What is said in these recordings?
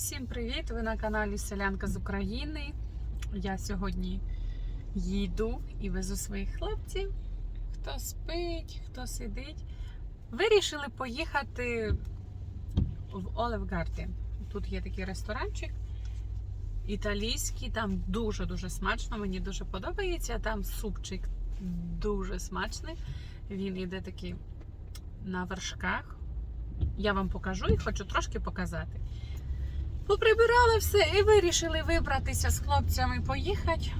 Всім привіт! Ви на каналі Селянка з України. Я сьогодні їду і везу своїх хлопців. Хто спить, хто сидить. Вирішили поїхати в Olive Garden. Тут є такий ресторанчик італійський, там дуже-дуже смачно, мені дуже подобається. Там супчик дуже смачний. Він іде такий на вершках. Я вам покажу і хочу трошки показати. Поприбирали все і вирішили вибратися з хлопцями, поїхати,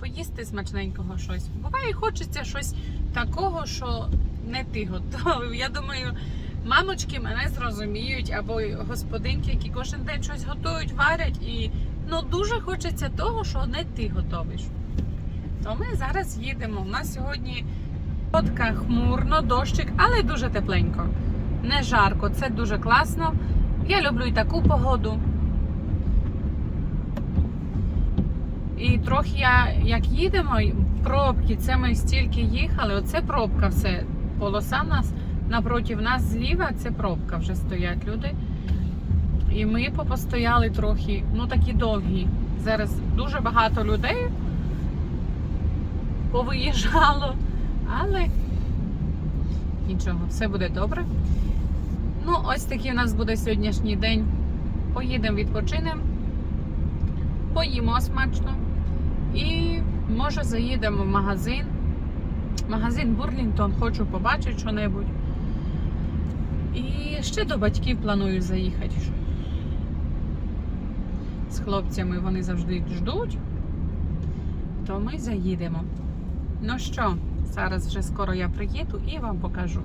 поїсти смачненького щось. Буває, хочеться щось такого, що не ти готовив. Я думаю, мамочки мене зрозуміють, або господинки, які кожен день щось готують, варять, і ну дуже хочеться того, що не ти готовиш. То ми зараз їдемо. У нас сьогодні фотка хмурно, дощик, але дуже тепленько. Не жарко, це дуже класно. Я люблю і таку погоду. І трохи я, як їдемо, пробки, це ми стільки їхали, оце пробка все. Полоса нас напроти нас зліва, це пробка вже стоять люди. І ми попостояли трохи, ну такі довгі. Зараз дуже багато людей повиїжджало, але нічого, все буде добре. Ну, ось такий у нас буде сьогоднішній день. Поїдемо відпочинемо, поїмо смачно і може заїдемо в магазин. Магазин Бурлінгтон, хочу побачити що-небудь. І ще до батьків планую заїхати. З хлопцями вони завжди ждуть, то ми заїдемо. Ну що, зараз вже скоро я приїду і вам покажу.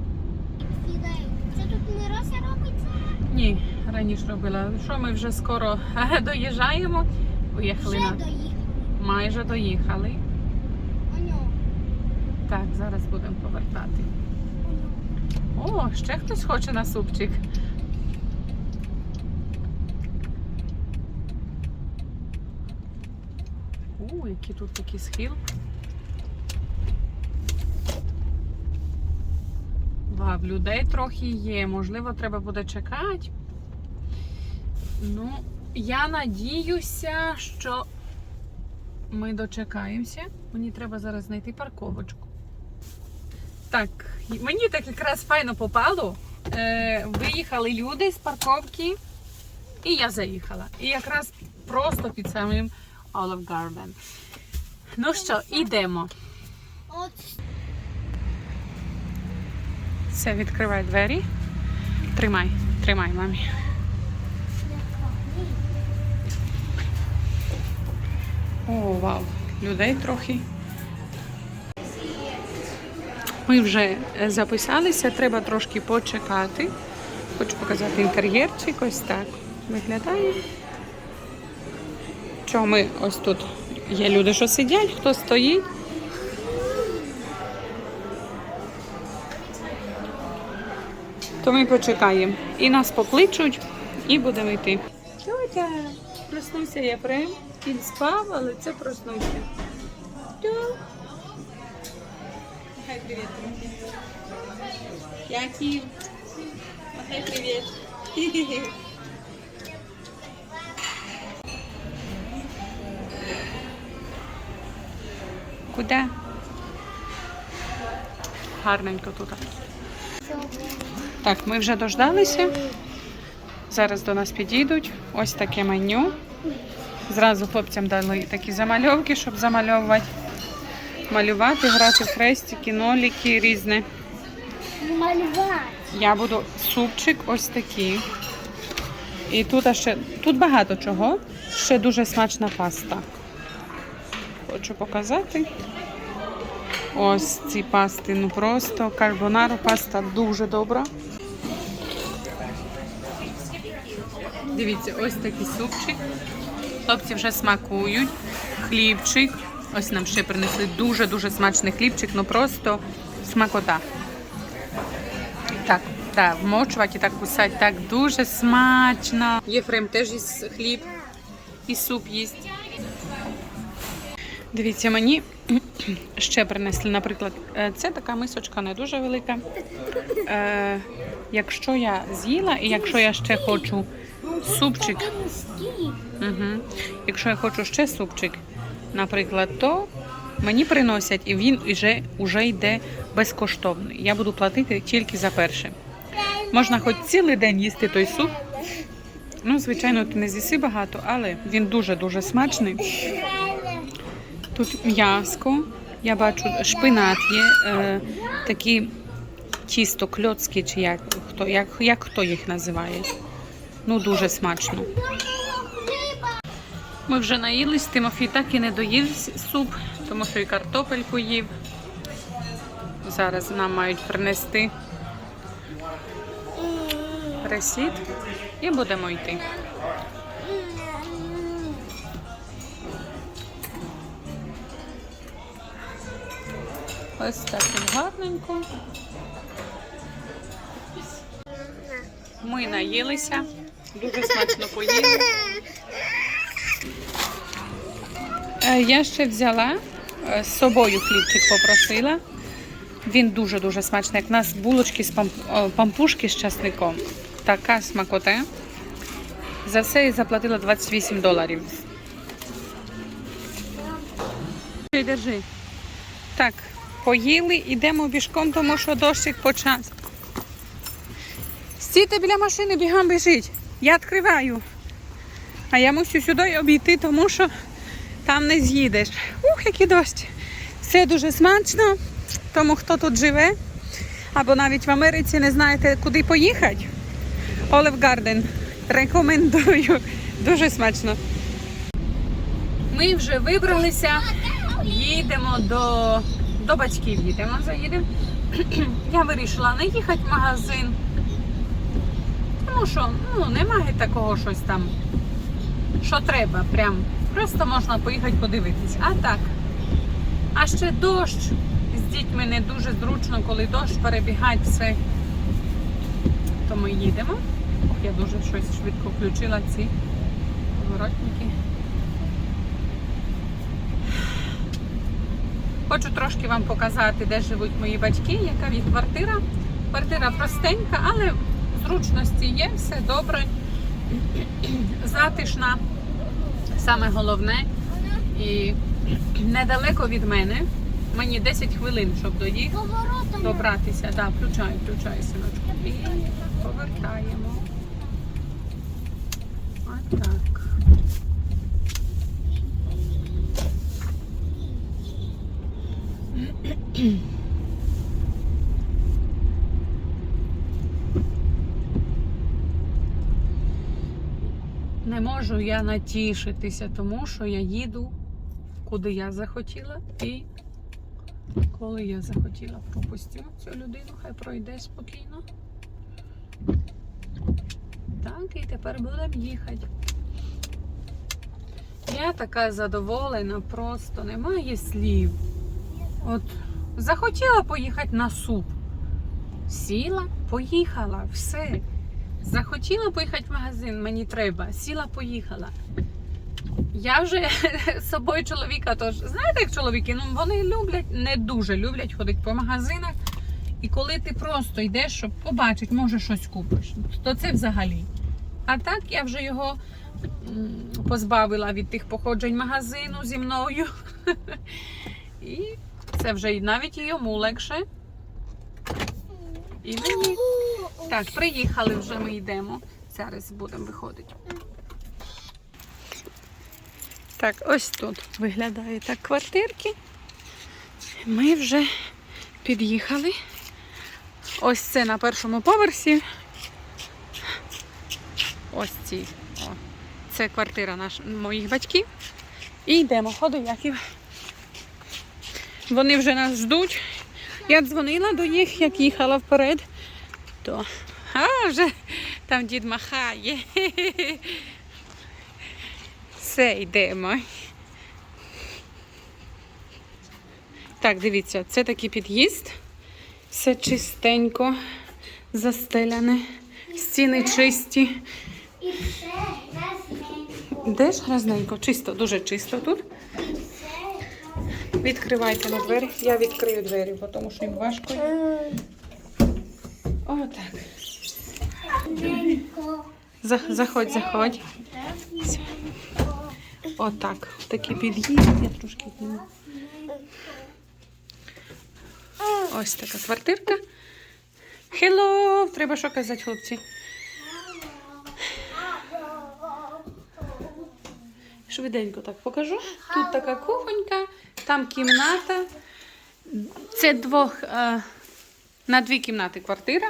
Це тут Мирося робиться? Ні, раніше робила. Що ми вже скоро доїжджаємо? Поїхали Вже на доїхали. Майже доїхали. Так, зараз будемо повертати. О, ще хтось хоче на супчик. О, який тут такий схил. Вау, людей трохи є. Можливо, треба буде чекати. Ну, я надіюся, що ми дочекаємося. Мені треба зараз знайти парковочку. Так, мені так якраз файно попало. Е, виїхали люди з парковки, і я заїхала. І якраз просто під самим Olive Garden. Ну що, йдемо. Все, відкривай двері. Тримай, тримай, мамі. яка. Ні. О, вау, людей трохи. Ми вже е, записалися, треба трошки почекати. Хочу показати інтер'єрчик, ось так виглядає. Що ми ось тут є люди, що сидять, хто стоїть. То ми почекаємо. І нас покличуть, і будемо йти. Тьотя, проснувся Єфрем. Він спав, але це проснувся. Хай привіт. Яків. Махай привіт. Куди? Гарненько тут. Так, ми вже дождалися. Зараз до нас підійдуть. Ось таке меню. Зразу хлопцям дали такі замальовки, щоб замальовувати. Малювати, грати в хрестики, ноліки різне. Малювати. Я буду супчик ось такий. І тут ще тут багато чого. Ще дуже смачна паста. Хочу показати. Ось ці пасти. Ну просто карбонару паста дуже добра. Дивіться, ось такий супчик. Хлопці вже смакують. Хлібчик. Ось нам ще принесли дуже-дуже смачний хлібчик, ну просто смакота. Так, так, вмочувати і так кусати, так дуже смачно. Єфрем теж їсть хліб і суп їсть. Дивіться, мені ще принесли, наприклад, е, це така мисочка не дуже велика. Е, якщо я з'їла і якщо я ще хочу Супчик. Угу. Якщо я хочу ще супчик, наприклад, то мені приносять і він вже, вже йде безкоштовний. Я буду платити тільки за перше. Можна хоч цілий день їсти той суп. Ну, звичайно, ти не з'їси багато, але він дуже-дуже смачний. Тут м'яско, я бачу, шпинат є, е, такі тісто кльоцкі, чи як хто, як, як хто їх називає. Ну, дуже смачно. Ми вже наїлись, Тимофій так і не доїв суп, тому що і картопельку їв. Зараз нам мають принести ресіт і будемо йти. Ось так гарненько. Ми наїлися, дуже смачно поїли. Е, Я ще взяла е, з собою хлібчик попросила. Він дуже-дуже смачний. Як у нас булочки з пампушки з часником. Така смакота. За все я заплатила 28 доларів. Держи. Так, поїли, йдемо бішком, тому що дощик почався. Стійте біля машини, бігом біжіть. Я відкриваю. А я мусю сюди обійти, тому що там не з'їдеш. Ух, який дощ. Все дуже смачно. Тому хто тут живе, або навіть в Америці не знаєте, куди поїхати. Олив Гарден. Рекомендую. Дуже смачно. Ми вже вибралися. Їдемо до, до батьків. Їдемо, заїдемо. Я вирішила не їхати в магазин. Тому що ну, немає такого щось там, що треба. Прям. Просто можна поїхати подивитись. А так. А ще дощ. З дітьми не дуже зручно, коли дощ перебігать все. То ми їдемо. Ох, я дуже щось швидко включила ці поворотники. Хочу трошки вам показати, де живуть мої батьки, яка їх квартира. Квартира простенька, але зручності є, все добре, затишна. Саме головне і недалеко від мене. Мені 10 хвилин, щоб доїхати, Поворотом. добратися. Да, включай, включай, синочку. І повертаємо. Отак. Не можу я натішитися, тому що я їду, куди я захотіла, і коли я захотіла. Пропустю цю людину, хай пройде спокійно. Так, і тепер будемо їхати. Я така задоволена, просто немає слів. От захотіла поїхати на суп. Сіла, поїхала, все. Захотіла поїхати в магазин, мені треба. Сіла, поїхала. Я вже з собою чоловіка, тож знаєте, як чоловіки, ну вони люблять, не дуже люблять ходити по магазинах. І коли ти просто йдеш, щоб побачити, може щось купиш, то це взагалі. А так я вже його позбавила від тих походжень магазину зі мною. І це вже навіть йому легше. І мені. Так, приїхали вже, ми йдемо. Зараз будемо виходити. Так, ось тут виглядає так квартирки. Ми вже під'їхали. Ось це на першому поверсі. Ось ці. О. Це квартира наш, моїх батьків. І йдемо, ходу Яків. Вони вже нас ждуть. Я дзвонила до них, як їхала вперед, то а, вже там дід махає. Все, йдемо. Так, дивіться, це такий під'їзд. Все чистенько, застеляне, стіни чисті. І все грязненько. Де ж грязненько? Чисто, дуже чисто тут. Відкривайте на двері. Я відкрию двері, бо тому що їм важко. Отак. За- Заходь, заходь. Отак. Такий під'їзд. Я трошки зніму. Ось така квартирка. Хелло! Треба що казати, хлопці? Швиденько так покажу. Тут така кухонька, там кімната. Це двох е, на дві кімнати квартира.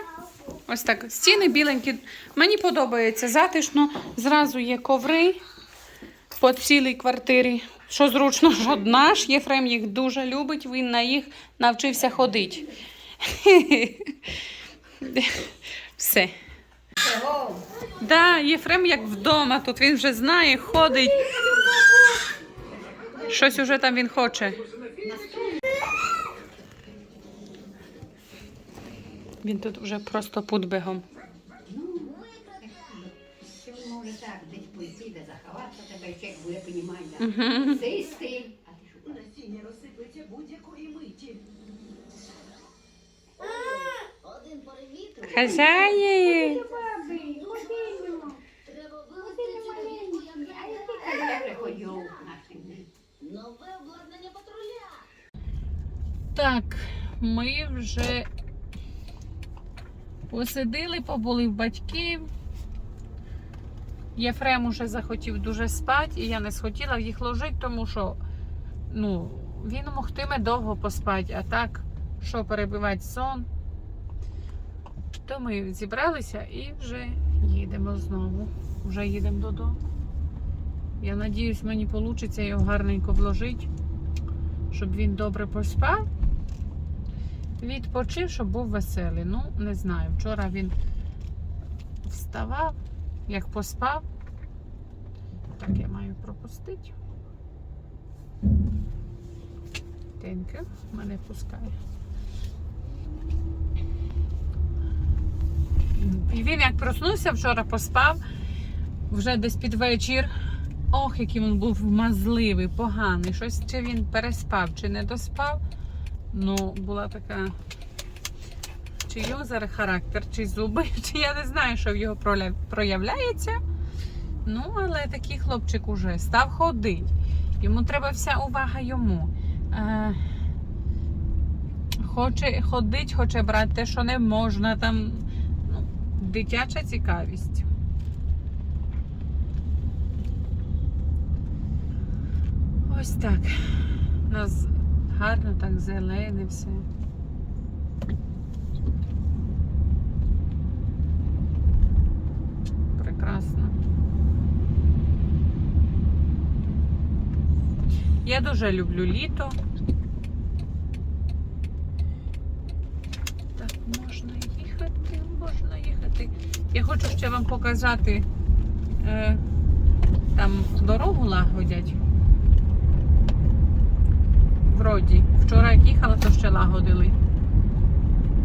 Ось так. Стіни біленькі. Мені подобається затишно. Зразу є коври по цілій квартирі. Що зручно, що наш Єфрем їх дуже любить, він на їх навчився ходити. Все. Да, Єфрем як вдома, тут він вже знає, ходить. Щось уже там він хоче. Він тут вже просто путбегом. Може так десь пойти, де заховатися, тебе чек буде, понімає, Мгм. да. А ти що? Насіння розсиплеться будь-якої миті. Хазяї. Я вже ходю нашим. Так, ми вже посидили, побули в батьків. Єфрем уже захотів дуже спати, і я не схотіла їх ложити, тому що ну, він могтиме довго поспати, а так, що перебивати сон. То ми зібралися і вже їдемо знову. Вже їдемо додому. Я надіюсь, мені вийде його гарненько вложити, щоб він добре поспав. Відпочив, щоб був веселий. Ну, не знаю. Вчора він вставав, як поспав. Так я маю пропустити. Тенька мене пускає. І він як проснувся, вчора поспав, вже десь під вечір. Ох, який він був мазливий, поганий. Щось чи він переспав, чи не доспав. Ну, була така. Чи юзер характер, чи зуби, чи я не знаю, що в його проявляється. Ну, але такий хлопчик уже став ходить. Йому треба вся увага йому. Е, хоче ходить, хоче брати те, що не можна. Там ну, дитяча цікавість. Ось так. У нас гарно так зелене все. Прекрасно. Я дуже люблю літо. Так, можна їхати, можна їхати. Я хочу ще вам показати. Е, там дорогу лагодять. Вроді. Вчора як їхала, то ще лагодили.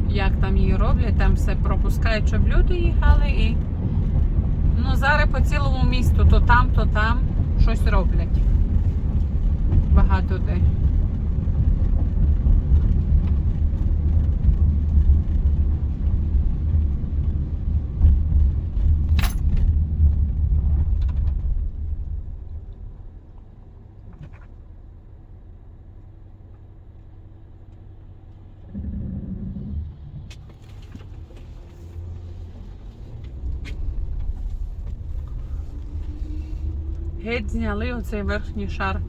Як там її роблять, там все пропускають, щоб люди їхали і. Ну, зараз по цілому місту, то там, то там щось роблять. Багато де. Геть зняли оцей верхній шар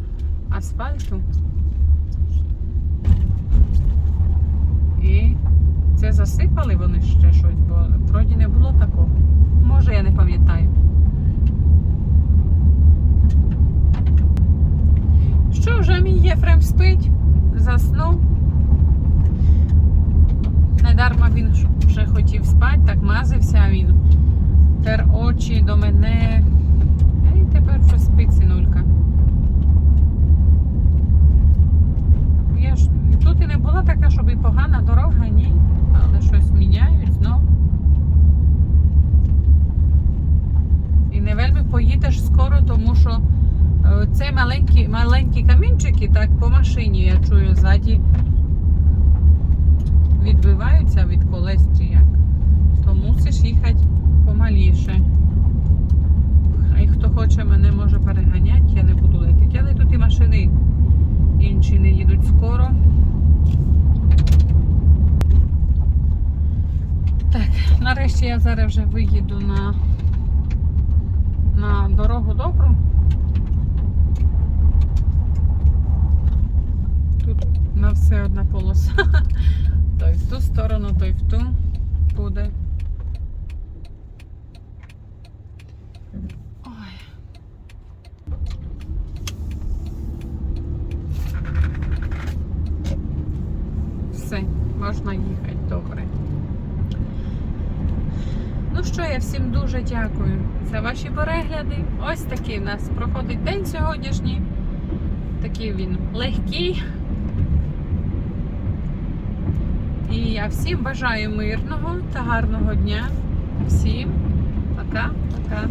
асфальту. І це засипали вони ще щось, бо вроді не було такого. Може, я не пам'ятаю. Що вже мій Єфрем спить, заснув. Недарма він вже хотів спати, так мазився, а він тер очі до мене. І тепер вже спить синулька. Я ж тут і не була така, щоб і погана дорога, ні. Але щось міняють знов. І не вельми поїдеш скоро, тому що е, це маленькі, маленькі камінчики, так по машині ззаді відбиваються від колес чи як. То мусиш їхати помаліше. А і хто хоче, мене може переганяти, я не буду летіти. Але тут і машини інші не їдуть скоро. Так, нарешті я зараз вже виїду на, на дорогу добру. Тут на все одна полоса. Той в ту сторону, той в ту буде. Все, можна їхати добре. Ну що, я всім дуже дякую за ваші перегляди. Ось такий в нас проходить день сьогоднішній. Такий він легкий. І я всім бажаю мирного та гарного дня. Всім пока-пока.